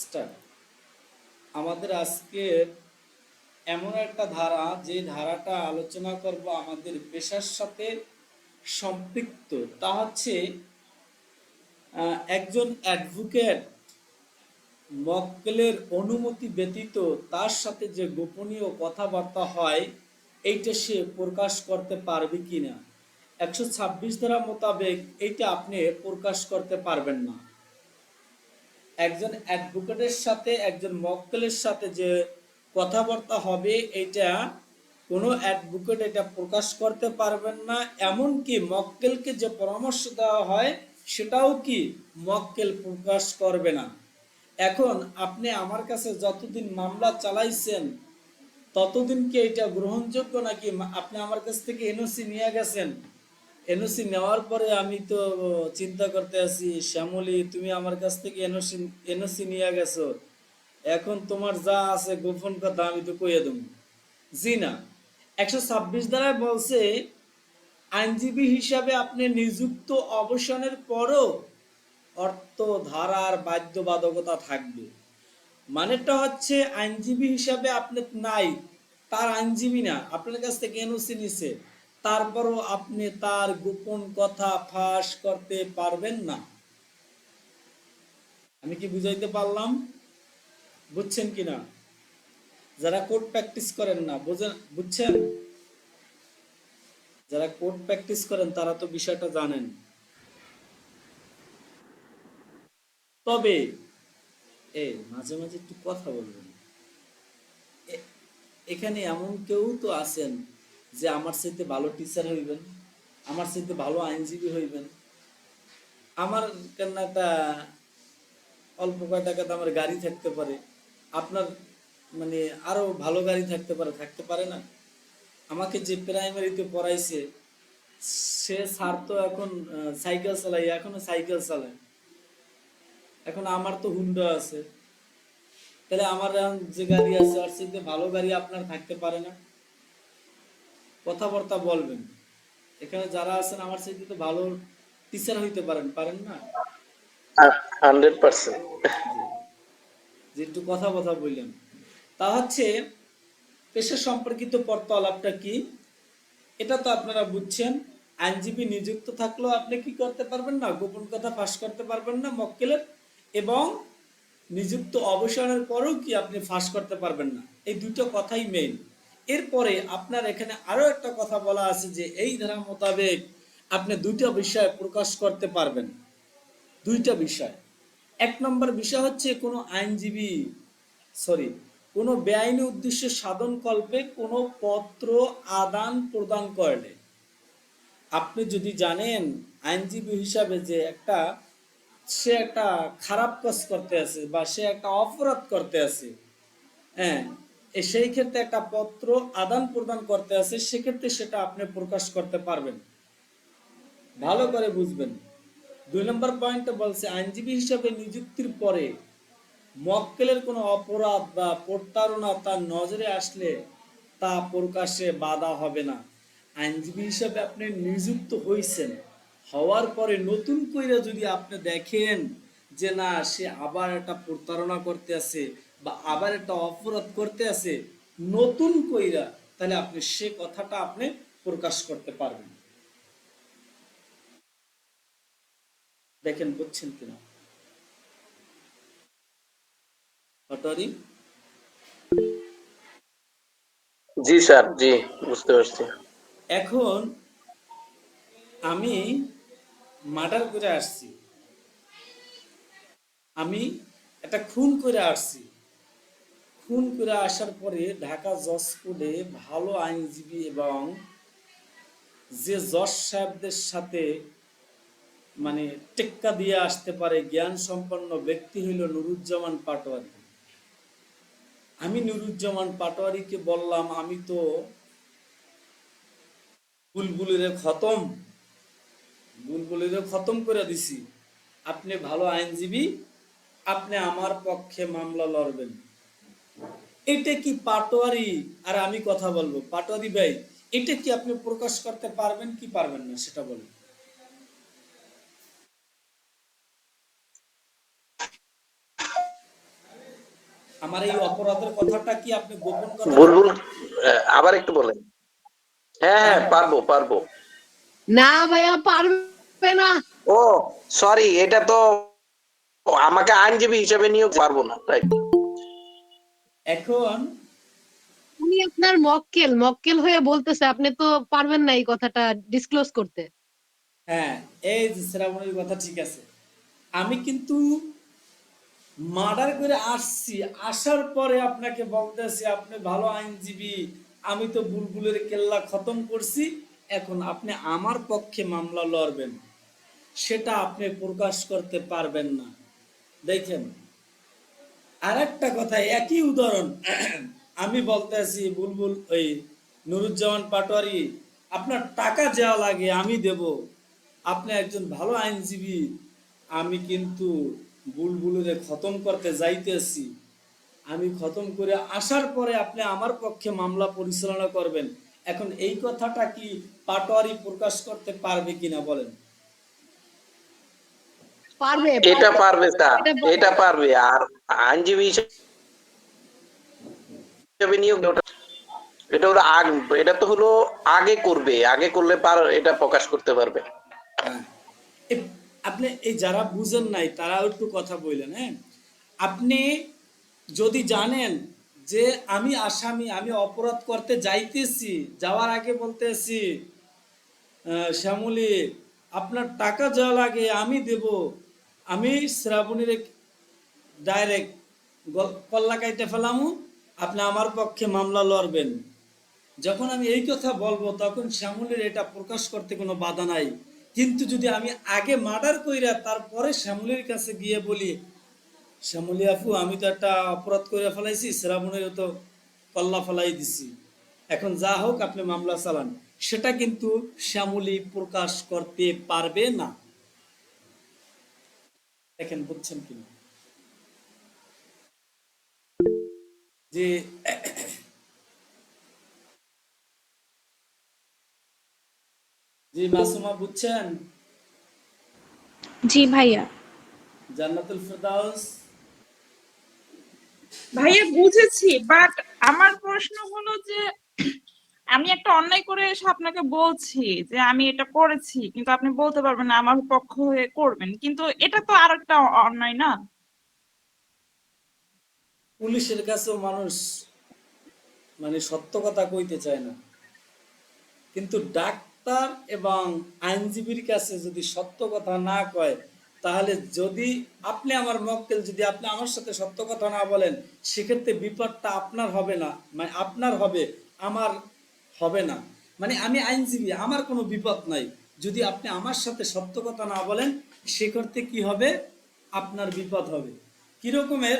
Start আমাদের আজকে এমন একটা ধারা, যে ধারাটা আলোচনা করব আমাদের পেশার সাথে সম্পৃক্ত। তা হচ্ছে একজন অ্যাডভোকেট মক্কেলের অনুমতি ব্যতীত তার সাথে যে গোপনীয় কথাবার্তা হয়, এইটা সে প্রকাশ করতে পারবে কি না একশো ছাব্বিশ ধারা মোতাবেক এইটা আপনি প্রকাশ করতে পারবেন না। একজন অ্যাডভোকেটের সাথে, একজন মক্কেলের সাথে যে কথাবার্তা হবে, এটা কোনো অ্যাডভোকেট এটা প্রকাশ করতে পারবেন না। এমনকি মক্কেলকে যে পরামর্শ দেওয়া হয়, সেটাও কি মক্কেল প্রকাশ করবে না। এখন আপনি আমার কাছে যতদিন মামলা চালাইছেন, ততদিন কি এটা গ্রহণযোগ্য নাকি আপনি আমার কাছ থেকে এনওসি নিয়ে গেছেন? এনওসি নেওয়ার পরে আমি তো চিন্তা করতে আছি, শ্যামলী, তুমি আমার কাছ থেকে এনওসি এনওসি নিয়ে গেছো। এখন তোমার যা আছে গোপন কথা আমি তো কইয়ে দেবো। জি না, একশো ছাব্বিশ দ্বারায় বলছে, আইনজীবী হিসাবে আপনি নিযুক্ত অবসানের পরও অর্থ ধারার বাধ্যবাধকতা থাকবে। মানেটা হচ্ছে, আইনজীবী হিসাবে আপনি নাই, তার আইনজীবী না, আপনার কাছ থেকে এনওসি নিছে। তারপরও আপনি তার গোপন কথা ফাঁস করতে পারবেন না। আমি কি বুঝাইতে পারলাম? বুঝছেন কি না? যারা কোর্ট প্র্যাকটিস করেন না বুঝছেন? যারা কোর্ট প্র্যাকটিস করেন, তারা তো বিষয়টা জানেন। তবে, এ, মাঝে মাঝে একটু কথা বলবেন। এখানে এমন কেউ তো আছেন যে আমার চাইতে ভালো টিচার হইবেন, আমার চাইতে ভালো আইনজীবী হইবেন। আমার কেন একটা অল্প কয় টাকাতে আমার গাড়ি থাকতে পারে। আপনার মানে আরও ভালো গাড়ি থাকতে পারে থাকতে পারে না। আমাকে যে প্রাইমারিতে পড়াইছে, সে স্যার তো এখন সাইকেল চালাই এখনও সাইকেল চালায়। এখন আমার তো হুন্ডা আছে। তাহলে আমার যে গাড়ি আছে আর সাথে ভালো গাড়ি আপনার থাকতে পারে না। কথাবার্তা বলবেন। এখানে যারা আছেন আমার সাথে তো ভালো টিচার হইতে পারেন পারেন না? হান্ড্রেড পার্সেন্ট যে একটু কথা কথা বললেন। তা হচ্ছে পেশা সম্পর্কিত পর্তালাপটা কি? এটা তো আপনারা বুঝছেন আইনজীবী নিযুক্ত থাকলেও আপনি কি করতে পারবেন না? গোপন কথা ফাঁস করতে পারবেন না মক্কেলের এবং নিযুক্ত অবসরের পরেও কি আপনি ফাঁস করতে পারবেন না? এই দুটো কথাই মেইন এরপরে আপনার এখানে আরও একটা কথা বলা আছে যে এই ধারা মোতাবেক আপনি দুইটা বিষয় প্রকাশ করতে পারবেন। দুইটা বিষয়। এক নম্বর বিষয় হচ্ছে কোনো আইনজীবী সরি কোনো বেআইনি উদ্দেশ্যে সাধন কল্পে কোনো পত্র আদান প্রদান করলে। আপনি যদি জানেন আইনজীবী হিসাবে যে একটা, সে একটা খারাপ কাজ করতে আছে বা সে একটা অপরাধ করতে আছে হ্যাঁ সেই ক্ষেত্রে একটা পত্র আদান প্রদান করতে আছে, সেক্ষেত্রে সেটা আপনি প্রকাশ করতে পারবেন। ভালো করে বুঝবেন। দুই নম্বর পয়েন্টে বলছে, আইনজীবী হিসাবে নিযুক্তির পরে মক্কেলের কোনো অপরাধ বা প্রতারণা তার নজরে আসলে তা প্রকাশে বাধা হবে না। আইনজীবী হিসাবে আপনি নিযুক্ত হয়েছেন হওয়ার পরে নতুন কইরা যদি আপনি দেখেন যে না, সে আবার একটা প্রতারণা করতে আছে বা আবার একটা অপরাধ করতে আছে নতুন কইরা তাহলে আপনি সে কথাটা আপনি প্রকাশ করতে পারবেন। দেখেন বুঝছেন কিনা? পাটোয়ারি জি স্যার জি বুঝতে পারছি। এখন আমি মার্ডার করে আসছি। আমি একটা খুন করে আসছি। খুন করে আসার পরে ঢাকা জজ কোর্টে ভালো আইনজীবী এবং যে জজ সাহেবদের সাথে মানে টেক্কা দিয়ে আসতে পারে জ্ঞান সম্পন্ন ব্যক্তি হইল নুরুজ্জামান পাটোয়ারি। আমি নুরুজ্জামান পাটোয়ারিকে বললাম, আমি তো বুলবুলিরে খতম বুলবুলিরে খতম করে দিছি। আপনি ভালো আইনজীবী, আপনি আমার পক্ষে মামলা লড়বেন। এটা কি পাটোয়ারি? আর আমি কথা বলব। পাটোয়ারি ভাই এটা কি আপনি প্রকাশ করতে পারবেন কি পারবেন না সেটা বলুন। আমার এই অপরাধের কথাটা কি আপনি গোপন করেন বুলবুল আবার একটু বলেন। হ্যাঁ হ্যাঁ পারব পারব। না ভাইয়া পারবে না। ও সরি এটা তো আমাকে আইনজীবী হিসেবে নিয়োগ পারব না রাইট এখন উনি আপনার মক্কেল মক্কেল হয়ে বলতেছে আপনি তো পারবেন না এই কথাটা ডিসক্লোজ করতে। হ্যাঁ এই যে শ্রাবণীর কথা ঠিক আছে। আমি কিন্তু মার্ডার করে আসছি আসার পরে আপনাকে বলতেছি আপনি ভালো আইনজীবী আমি তো বুলবুলের কেল্লা খতম করছি এখন আপনি আমার পক্ষে মামলা লড়বেন সেটা আপনি প্রকাশ করতে পারবেন না। দেখেন আর একটা কথা, একই উদাহরণ। আমি বলতেছি, বুলবুল, ওই নুরুজ্জামান পাটোয়ারি, আপনার টাকা দেওয়া লাগে আমি দেব। আপনি একজন ভালো আইনজীবী, আমি কিন্তু বুলবুলের খতম করতে যাইতেছি। আমি খতম করে আসার পরে আপনি আমার পক্ষে মামলা পরিচালনা করবেন। এখন এই কথাটা কি পাটোয়ারি প্রকাশ করতে পারবে কিনা বলেন? পারবে এটা পারবে। স্যার। এটা পারবে। আর আইনজীবী হিসেবে নিয়োগ এটা হলো আগ এটা তো হলো আগে করবে। আগে করলে পার এটা প্রকাশ করতে পারবে। আপনি এই যারা বুঝেন নাই তারা একটু কথা বললেন হ্যাঁ? আপনি যদি জানেন যে আমি আসামি আমি অপরাধ করতে যাইতেছি যাওয়ার আগে বলতেছি শ্যামলী আপনার টাকা যা লাগে আমি দেব। আমি শ্রাবণীর ডাইরেক্ট কল্লা কাইতে ফেলামু, আপনি আমার পক্ষে মামলা লড়বেন। যখন আমি এই কথা বলব, তখন শ্যামলের এটা প্রকাশ করতে কোনো বাধা নাই। কিন্তু যদি আমি আগে মার্ডার কইরা তারপরে শ্যামলের কাছে গিয়ে বলি শ্যামলী আপু, আমি তো একটা অপরাধ করে ফেলাইছি শ্রাবণের তো কল্লা ফেলাই দিছি। এখন যা হোক, আপনি মামলা চালান। সেটা কিন্তু শ্যামলী প্রকাশ করতে পারবে না। দেখেন বুঝছেন কিনা যে জি মাসুমা বুঝছেন? জি ভাইয়া। জান্নাতুল ফেরদাউস। ভাইয়া বুঝেছি বাট আমার প্রশ্ন হলো যে আমি একটা অন্যায় করে এসে আপনাকে বলছি যে আমি এটা করেছি, কিন্তু আপনি বলতে পারবেন না আমার পক্ষ হয়ে করবেন। কিন্তু এটা তো আর একটা অন্যায় না? পুলিশের কাছেও মানুষ মানে সত্য কথা কইতে চায় না। কিন্তু ডাক্তার এবং আইনজীবীর কাছে যদি সত্য কথা না কয়, তাহলে যদি আপনি আমার মক্কেল, যদি আপনি আমার সাথে সত্য কথা না বলেন, সেক্ষেত্রে বিপদটা আপনার হবে না মানে আপনার হবে। আমার হবে না। মানে আমি আইনজীবী, আমার কোনো বিপদ নাই। যদি আপনি আমার সাথে সত্য কথা না বলেন, সেক্ষেত্রে কি হবে? আপনার বিপদ হবে। কিরকমের?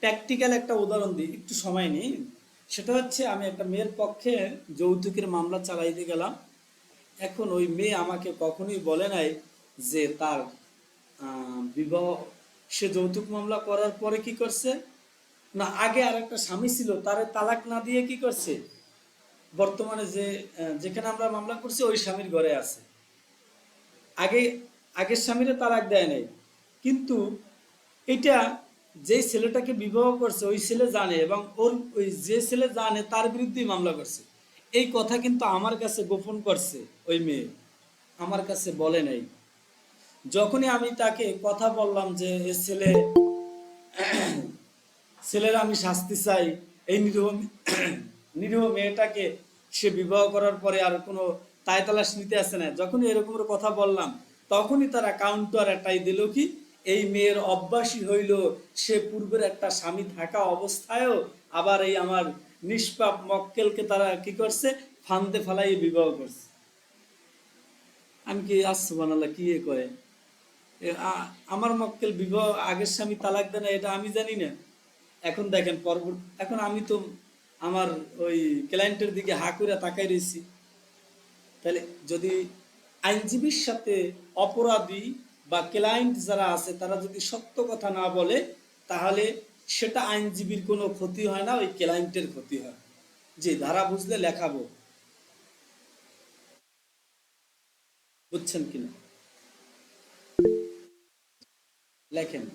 প্র্যাকটিক্যাল একটা উদাহরণ দিই, একটু সময় নেই। সেটা হচ্ছে, আমি একটা মেয়ের পক্ষে যৌতুকের মামলা চালাইতে গেলাম। এখন ওই মেয়ে আমাকে কখনোই বলে নাই যে তার বিবাহ, সে যৌতুক মামলা করার পরে কি করছে? না, আগে আর একটা স্বামী ছিল, তারে তালাক না দিয়ে কি করছে? বর্তমানে যে যেখানে আমরা মামলা করছি, ওই স্বামীর ঘরে আছে। আগে, আগের স্বামীরে তালাক দেয় নাই। কিন্তু এটা যে ছেলেটাকে বিবাহ করছে, ওই ছেলে জানে এবং ওর, ওই যে ছেলে জানে, তার বিরুদ্ধেই মামলা করছে। এই কথা কিন্তু আমার কাছে গোপন করছে ওই মেয়ে। আমার কাছে বলে নাই। যখনই আমি তাকে কথা বললাম যে, এ ছেলে, ছেলের আমি শাস্তি চাই। এই নিরীহ নিরীহ মেয়েটাকে সে বিবাহ করার পরে আর কোনো তাই তালাশ নিতে আসে না। যখনই এরকমের কথা বললাম, তখনই তারা কাউন্টার একটাই দিল কি, এই মেয়ের অভ্যাসই হইল, সে পূর্বের একটা স্বামী থাকা অবস্থায়ও আবার এই আমার নিষ্পাপ মক্কেলকে তারা কি করছে, ফান্দে ফালাই বিবাহ করছে। আমি কি আসছে বানালা কি এ কয়? আমার মক্কেল বিবাহ আগের স্বামী তালাক দেয় না, এটা আমি জানি না। এখন দেখেন, পরবর্তী এখন আমি তো আমার ওই ক্লায়েন্টের দিকে হা করে তাকাই রয়েছি। তাহলে যদি আইনজীবীর সাথে অপরাধী বা ক্লায়েন্ট যারা আছে, তারা যদি সত্য কথা না বলে, তাহলে সেটা আইনজীবীর কোনো ক্ষতি হয় না, ওই ক্লায়েন্টের ক্ষতি হয়। যে ধারা বুঝলে লেখাবো। বুঝছেন কিনা? লেখেন।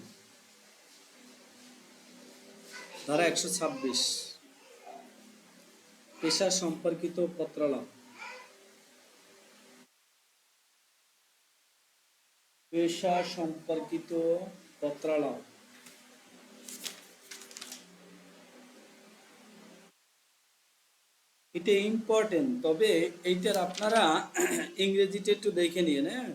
ধারা একশো ছাব্বিশ। পেশা সম্পর্কিত পত্রালাপ পেশা সম্পর্কিত পত্রালাপ এটা ইম্পর্টেন্ট তবে এইটার আপনারা ইংরেজিটা একটু দেখে নিয়ে হ্যাঁ?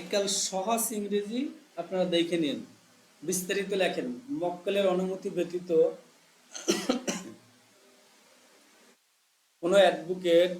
একাল সহজ ইংরেজি আপনারা দেখে নিন। বিস্তারিত লেখেন। মক্কেলের অনুমতি ব্যতীত কোনো অ্যাডভোকেট